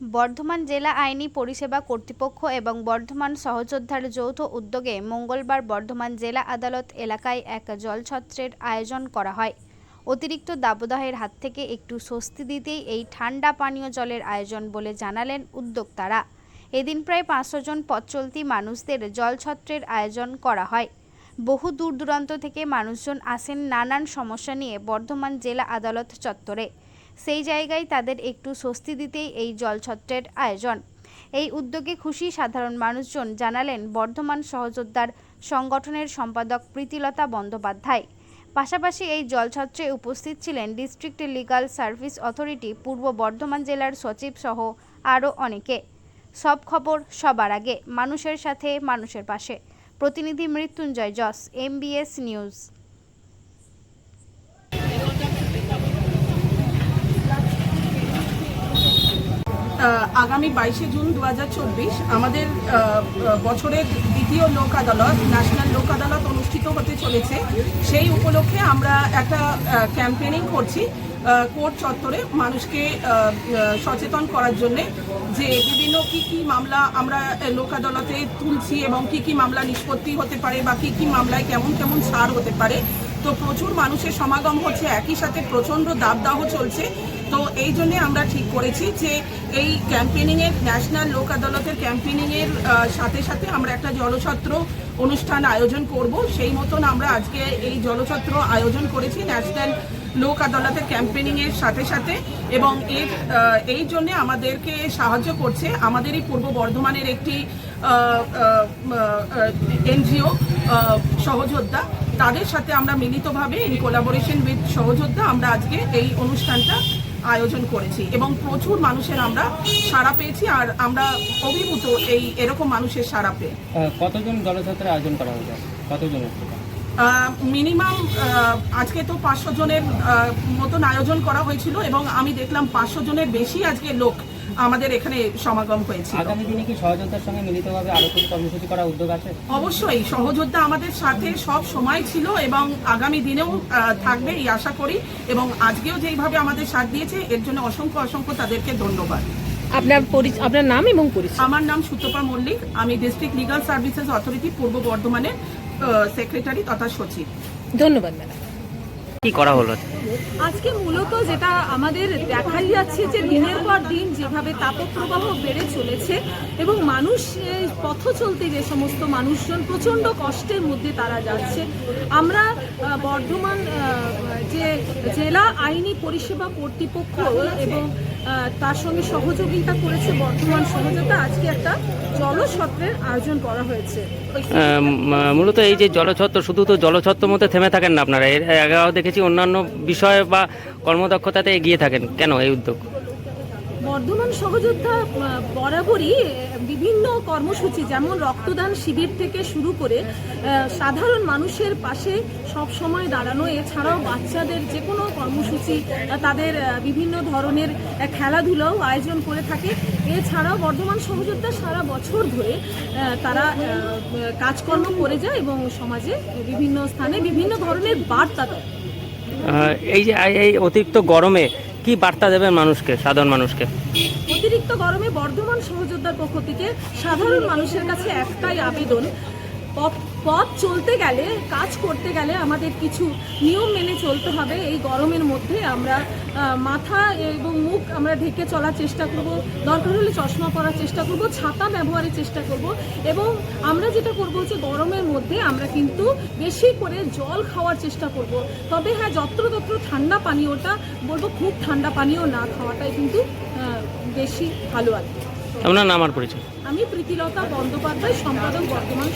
বর্ধমান জেলা আইনি পরিষেবা কর্তৃপক্ষ এবং বর্ধমান সহযোদ্ধার যৌথ উদ্যোগে মঙ্গলবার বর্ধমান জেলা আদালত এলাকায় এক জলছত্রের আয়োজন করা হয়। অতিরিক্ত দাবদাহের হাত থেকে একটু স্বস্তি দিতেই এই ঠান্ডা পানীয় জলের আয়োজন বলে জানালেন উদ্যোক্তারা। এদিন প্রায় পাঁচশো জন পথ চলতি মানুষদের জলছত্রের আয়োজন করা হয়। বহু দূর দূরান্ত থেকে মানুষজন আসেন নানান সমস্যা নিয়ে বর্ধমান জেলা আদালত চত্বরে। সেই জায়গায় তাদের একটু স্বস্তি দিতেই এই জলছত্রের আয়োজন। এই উদ্যোগে খুশি সাধারণ মানুষজন জানালেন বর্ধমান সহযোদ্ধার সংগঠনের সম্পাদক প্রীতিলতা বন্দ্যোপাধ্যায়। পাশাপাশি এই জলছত্রে উপস্থিত ছিলেন ডিস্ট্রিক্ট লিগাল সার্ভিস অথরিটি, পূর্ব বর্ধমান জেলার সচিব সহ আরও অনেকে। সব খবর সবার আগে, মানুষের সাথে মানুষের পাশে। প্রতিনিধি মৃত্যুঞ্জয় জস এমবিএস নিউজ আগামী বাইশে জুন দু হাজার চব্বিশ আমাদের বছরের দ্বিতীয় লোক আদালত, ন্যাশনাল লোক আদালত অনুষ্ঠিত হতে চলেছে। সেই উপলক্ষে আমরা একটা ক্যাম্পেনিং করছি কোর্ট চত্বরে মানুষকে সচেতন করার জন্যে যে বিভিন্ন কি কি মামলা আমরা লোক আদালতে তুলছি এবং কি কি মামলা নিষ্পত্তি হতে পারে বা কি কি মামলায় কেমন কেমন ছাড় হতে পারে। তো প্রচুর মানুষের সমাগম হচ্ছে, একই সাথে প্রচণ্ড দাবদাহ চলছে। তো এই জন্য আমরা ঠিক করেছি যে এই ক্যাম্পেনিং এর ন্যাশনাল লোক আদালতের ক্যাম্পেনিং এর সাথে সাথে আমরা একটা জলছত্র অনুষ্ঠান আয়োজন করব। সেই মতন আমরা আজকে এই জলছত্র আয়োজন করেছি ন্যাশনাল লোক আদালতের ক্যাম্পেনিং এর সাথে সাথে এবং এর এই জন্য আমাদেরকে সাহায্য করছে আমাদেরই পূর্ব বর্ধমানের একটি এনজিও সহযোদ্ধা। তাদের সাথে আমরা মিলিতভাবে ইন কোলাবোরেশন উইথ সহযোদ্ধা আমরা আজকে এই অনুষ্ঠানটা আয়োজন করেছি এবং প্রচুর মানুষের আমরা সাড়া পেয়েছি আর আমরা অভিভূত এই এরকম মানুষের সাড়া পেয়ে। কতজন জলযাত্রা আয়োজন করা হয়েছে? কতজন মিনিমাম আজকে তো পাঁচশো জনের মতন আয়োজন করা হয়েছিল এবং আমি দেখলাম পাঁচশো জনের বেশি আজকে লোক আমাদের এখানে সমাগম হয়েছে আগামী দিনে কি সহযোদ্ধার সঙ্গে মিলিতভাবে আরও কোনো কর্মসূচি করা উদ্যোগ আছে? অবশ্যই সহযোদ্ধা আমাদের সাথে সব সময় ছিল এবং আগামী দিনেও থাকবে এই আশা করি এবং আজকেও যেইভাবে আমাদের সাথ দিয়েছে এর জন্য অসংখ্য অসংখ্য তাদেরকে ধন্যবাদ। আপনার পরি- আপনার নাম এবং পরিচয়? আমার নাম সুতপা মল্লিক আমি ডিস্ট্রিক্ট লিগাল সার্ভিসেস অথরিটি পূর্ব বর্ধমানের সেক্রেটারি তথা সচিব। ধন্যবাদ ম্যাডাম। কি করা হলো? আজকে মূলত যেটা আমাদের দেখাই যাচ্ছে যে দিনের পর দিন যেভাবে তাপপ্রবাহ বেড়ে চলেছে এবং মানুষ পথ চলতে যে সমস্ত মানুষজন প্রচণ্ড কষ্টের মধ্যে তারা যাচ্ছে, আমরা বর্ধমান যে জেলা আইনি পরিষেবা কর্তৃপক্ষ এবং তার সঙ্গে সহযোগিতা করেছে বর্তমান সহযোগিতা। আজকে একটা জলছত্রের আয়োজন করা হয়েছে। মূলত এই যে জলছত্র, শুধু তো জলছত্র মধ্যে থেমে থাকেন না আপনারা। এর আগেও দেখেছি অন্যান্য বিষয় বা কর্মদক্ষতাতে এগিয়ে থাকেন। কেন এই উদ্যোগ? বর্ধমান সহযোদ্ধা বরাবরই বিভিন্ন কর্মসূচি, যেমন রক্তদান শিবির থেকে শুরু করে সাধারণ মানুষের পাশে সব সময় দাঁড়ানো, এছাড়াও বাচ্চাদের যে কোনো কর্মসূচি তাদের বিভিন্ন ধরনের খেলাধুলাও আয়োজন করে থাকে। এছাড়াও বর্ধমান সহযোদ্ধা সারা বছর ধরে তারা কাজকর্ম করে যায় এবং সমাজে বিভিন্ন স্থানে বিভিন্ন ধরনের বার্তা দেয়। এই যে এই অতিরিক্ত গরমে কি বার্তা দেবেন মানুষকে, সাধারণ মানুষকে? অতিরিক্ত গরমে বর্ধমান সহযোদ্ধার পক্ষ থেকে সাধারণ মানুষের কাছে একটাই আবেদন প- পথ চলতে গেলে কাজ করতে গেলে আমাদের কিছু নিয়ম মেনে চলতে হবে। এই গরমের মধ্যে আমরা মাথা এবং মুখ আমরা ঢেকে চলার চেষ্টা করব। দরকার হলে চশমা পরার চেষ্টা করব ছাতা ব্যবহারের চেষ্টা করব এবং আমরা যেটা করব যে গরমের মধ্যে আমরা কিন্তু বেশি করে জল খাওয়ার চেষ্টা করব। তবে হ্যাঁ যত্রতত্র ঠান্ডা পানীয়টা বলব খুব ঠান্ডা পানীয় না খাওয়াটাই কিন্তু বেশি ভালো আর কি। আপনার নাম আর পরিচয়? আমি প্রীতিলতা বন্দ্যোপাধ্যায় সম্পাদক বর্তমান